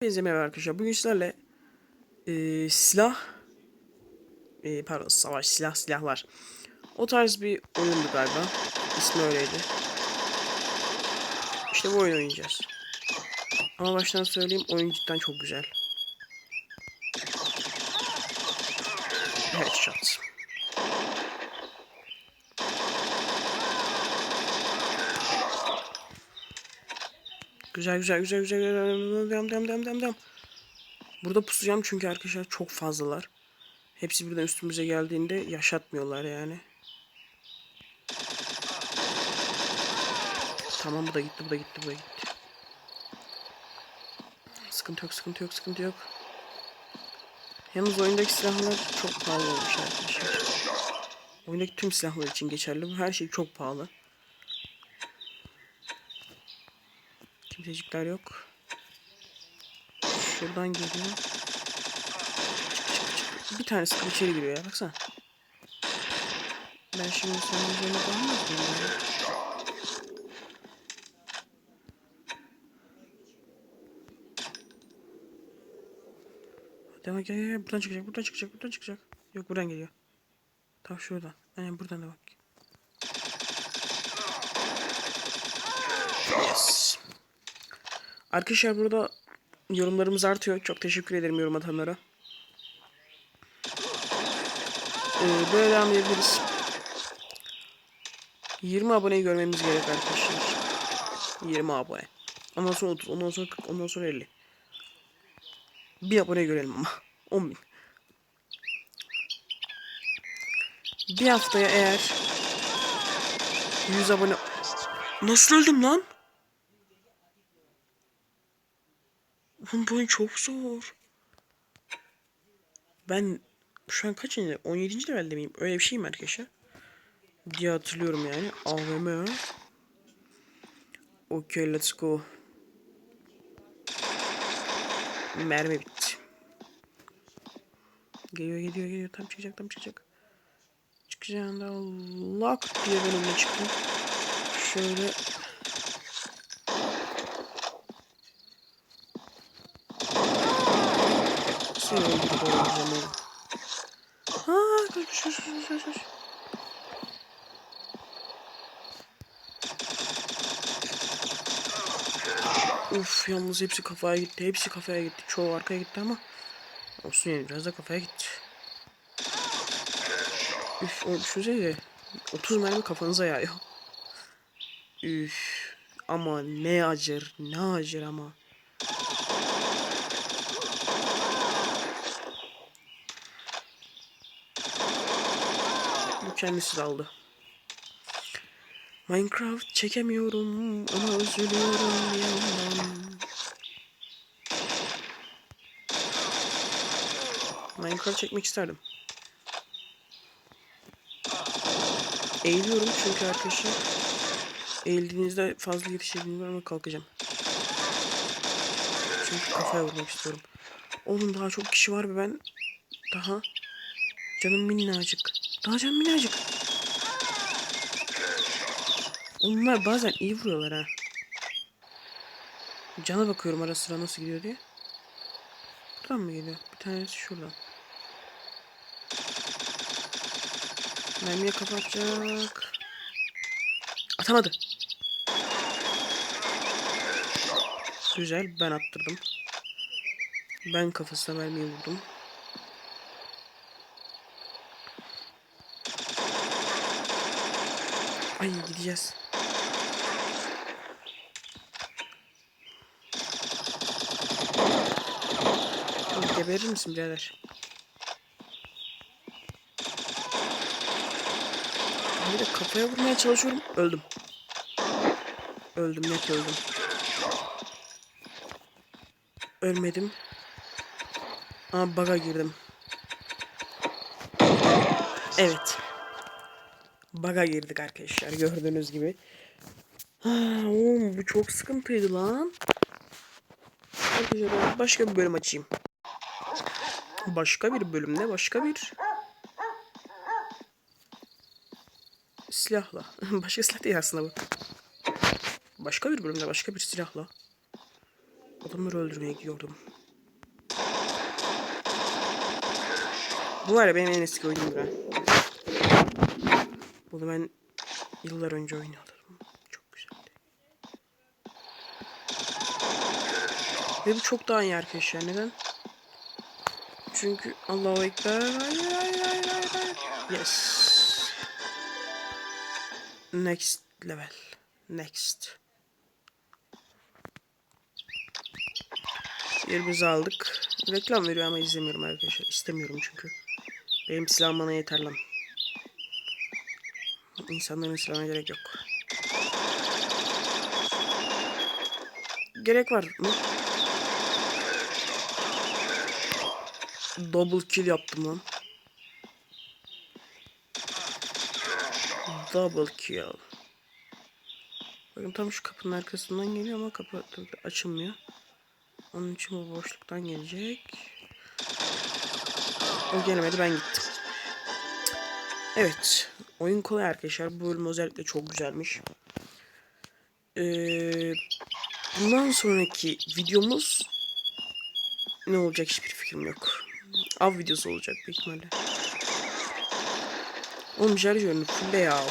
Hepinize merhaba arkadaşlar. Bugün sizlerle eee, silah eee, pardon savaş silah silahlar. O tarz bir oyundu galiba. İsmi öyleydi. İşte bu oyunu oynayacağız. Ama baştan söyleyeyim oyun cidden çok güzel. Headshot. Güzel güzel güzel güzel. Devam devam devam devam devam. Burada pusacağım çünkü arkadaşlar çok fazlalar. Hepsi birden üstümüze geldiğinde yaşatmıyorlar yani. Tamam bu da gitti bu da gitti bu da gitti. Sıkıntı yok sıkıntı yok sıkıntı yok. Yalnız oyundaki silahlar çok pahalı olmuş arkadaşlar. Oyundaki tüm silahlar için geçerli. Bu her şey çok pahalı. Kimsecikler yok. Şuradan geliyor. Bir tane sıkı içeri giriyor ya baksana. Ben şimdi senin üzerine kalmaz mıyım? Devam gel, gel. Buradan çıkacak, buradan çıkacak, buradan çıkacak. Yok buradan geliyor. Tam şuradan. Aynen buradan da bak. Yes. Arkadaşlar burada yorumlarımız artıyor. Çok teşekkür ederim yorum atanlara. Ee, böyle devam edebiliriz. 20 aboneyi görmemiz gerek arkadaşlar. 20 abone. Ondan sonra 30, ondan sonra 40, ondan sonra 50. Bir abone görelim ama. 10 bin. Bir haftaya eğer 100 abone... Nasıl öldüm lan? Oğlum bu oyun çok zor. Ben şu an kaçıncı? 17. levelde miyim? Öyle bir şey mi arkadaşlar? Diye hatırlıyorum yani. AVM. Okay let's go. Mermi bitti. Geliyor geliyor geliyor. Tam çıkacak tam çıkacak. Çıkacağında lak diye ben önüne çıktım. Şöyle Seni öldürüp öldüreceğim oğlum. Haa kaç kaç kaç kaç kaç. Uf yalnız hepsi kafaya gitti. Hepsi kafaya gitti. Çoğu arkaya gitti ama olsun yani biraz da kafaya gitti. Üf o düşünsenize 30 mermi kafanıza yağıyor. Üf ama ne acır ne acır ama. Kendisi aldı. Minecraft çekemiyorum ama üzülüyorum yandan. Minecraft çekmek isterdim. Eğiliyorum çünkü arkadaşlar eğildiğinizde fazla yetişebilmiyorum ama kalkacağım. Çünkü kafaya vurmak istiyorum. Oğlum daha çok kişi var ve ben daha canım minnacık. Daha canım. Onlar bazen iyi vuruyorlar ha. Cana bakıyorum ara sıra nasıl gidiyor diye. Buradan mı geliyor? Bir tanesi şuradan. Mermiye kapatacak. Atamadı. Güzel ben attırdım. Ben kafasına mermiyi vurdum. Ay gideceğiz. Oğlum Geberir misin birader? Bir de kafaya vurmaya çalışıyorum. Öldüm. Öldüm net öldüm. Ölmedim. Ama baga girdim. Evet. Baga girdik arkadaşlar gördüğünüz gibi. Ha, oğlum bu çok sıkıntıydı lan. Arkadaşlar başka bir bölüm açayım. Başka bir bölümde başka bir silahla. başka silah değil aslında bu. Başka bir bölümde başka bir silahla Adamları öldürmeye gidiyordum. Bu var ya benim en eski oyunum ha. Bunu ben yıllar önce oynuyordum. Çok güzeldi. Ve bu çok daha iyi arkadaşlar. Neden? Çünkü Allahu Ekber. Hayır hayır hayır hayır. Yes. Next level. Next. Yerimizi aldık. Reklam veriyor ama izlemiyorum arkadaşlar. İstemiyorum çünkü. Benim silahım bana yeter lan. İnsanların silahına gerek yok. Gerek var mı? Double kill yaptım lan. Double kill. Bakın tam şu kapının arkasından geliyor ama kapı tabii açılmıyor. Onun için bu boşluktan gelecek. O gelemedi ben gittim. Evet. Oyun kolay arkadaşlar. Bu bölüm özellikle çok güzelmiş. Ee, bundan sonraki videomuz ne olacak hiçbir fikrim yok. Av videosu olacak büyük ihtimalle. Oğlum şarjörünü fulle ya.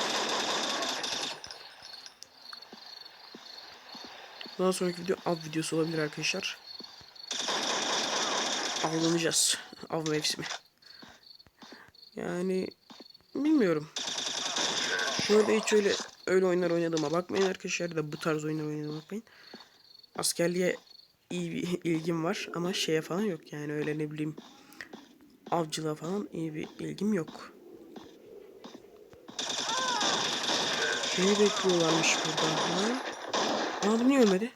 Bundan sonraki video av videosu olabilir arkadaşlar. Avlanacağız. Av mevsimi. Yani bilmiyorum. Burada hiç öyle öyle oyunlar oynadığıma bakmayın arkadaşlar da bu tarz oyunlar oynadığıma bakmayın. Askerliğe iyi bir ilgim var ama şeye falan yok yani öyle ne bileyim avcılığa falan iyi bir ilgim yok. Beni bekliyorlarmış burada. Ha? Bu niye ölmedi?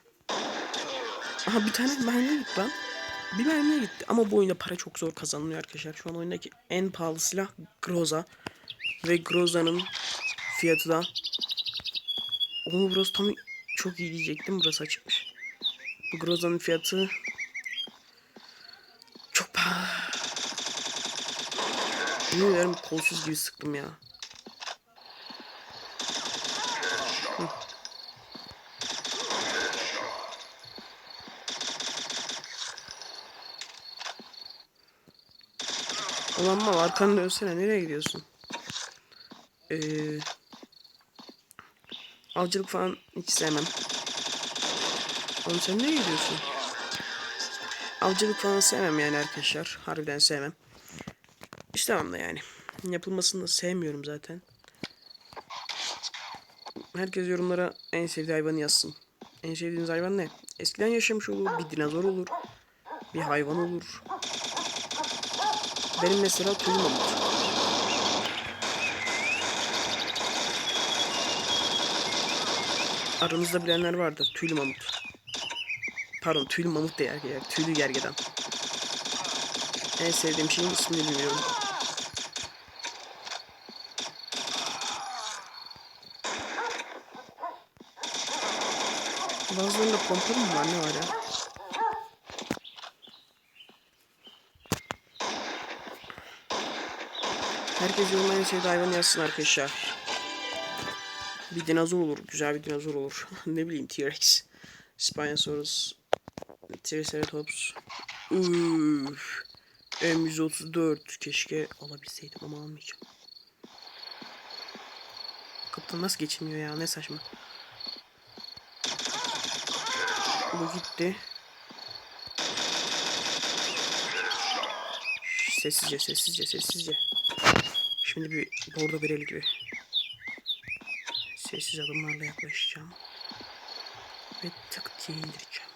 Aha bir tane mermi gitti lan. Bir mermiye gitti ama bu oyunda para çok zor kazanılıyor arkadaşlar. Şu an oyundaki en pahalı silah Groza. Ve Groza'nın fiyatı da Oğlum burası tam çok iyi diyecektim. Burası açıkmış. Bu Groza'nın fiyatı çok pahalı. Ederim kolsuz gibi sıktım ya. Hı. Ulan mal arkanı dönsene nereye gidiyorsun? Ee, avcılık falan hiç sevmem. Oğlum sen nereye gidiyorsun? Avcılık falan sevmem yani arkadaşlar. Harbiden sevmem. İstemem de yani. Yapılmasını da sevmiyorum zaten. Herkes yorumlara en sevdiği hayvanı yazsın. En sevdiğiniz hayvan ne? Eskiden yaşamış olur, bir dinozor olur, bir hayvan olur. Benim mesela tüylü mamut. Aranızda bilenler vardır. Tüylü mamut. Pardon tüylü mamut değil. Tüylü gergedan. En sevdiğim şeyin ismini bilmiyorum. Bazılarında pompa mı var ne var ya? Herkes yorumlara en sevdiği hayvanı yazsın arkadaşlar. Bir dinozor olur. Güzel bir dinozor olur. ne bileyim T-Rex. Spinosaurus. Triceratops. Üff. M134. Keşke alabilseydim ama almayacağım. Kapıdan nasıl geçilmiyor ya ne saçma. Bu gitti. Sessizce sessizce sessizce. Şimdi bir bordo bereli gibi. Sessiz adımlarla yaklaşacağım. Ve tık diye indireceğim.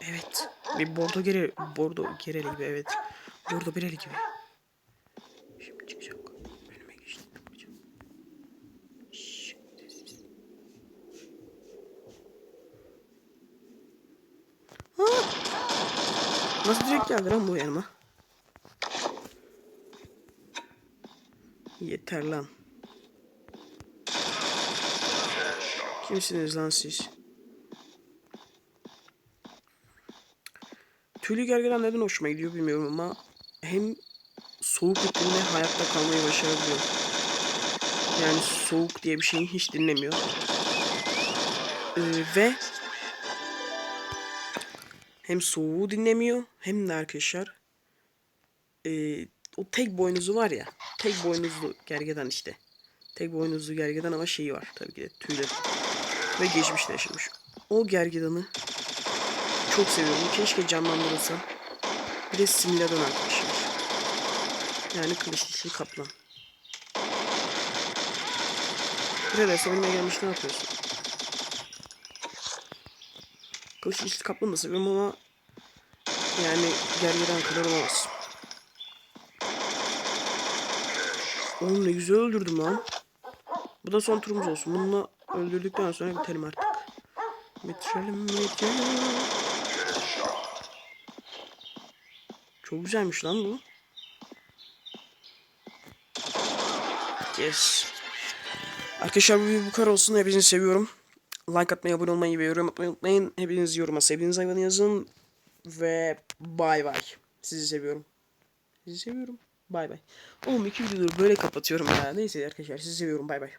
Evet. Bir bordo gere bordo gereli gibi evet. Bordo bereli gibi. Nasıl direkt geldi lan bu yanıma? Yeter lan. Kimsiniz lan siz? Tüylü gergedan neden hoşuma gidiyor bilmiyorum ama hem soğuk iklimde hayatta kalmayı başarabiliyor. Yani soğuk diye bir şeyi hiç dinlemiyor. Ee, ve hem soğuğu dinlemiyor hem de arkadaşlar ee, o tek boynuzu var ya tek boynuzlu gergedan işte. Tek boynuzlu gergedan ama şeyi var tabii ki de tüyleri. Ve geçmişte yaşamış. O gergedanı çok seviyorum. Keşke canlandırılsa. Bir de simüladon arkadaşlar. Yani kılıç kaplan. Birader sen benimle gelmiş ne yapıyorsun? Dişli kaplan da seviyorum ama yani gergedan kadar olamaz. Oğlum ne güzel öldürdüm lan. Bu da son turumuz olsun. Bununla öldürdükten sonra bitelim artık. Bitirelim bitirelim. Çok güzelmiş lan bu. Yes. Arkadaşlar bu kadar olsun. Hepinizi seviyorum. Like atmayı, abone olmayı ve yorum atmayı unutmayın. Hepiniz yoruma sevdiğiniz hayvanı yazın. Ve bay bay. Sizi seviyorum. Sizi seviyorum. Bay bay. Oğlum iki videodur böyle kapatıyorum ya. Neyse arkadaşlar sizi seviyorum. Bay bay.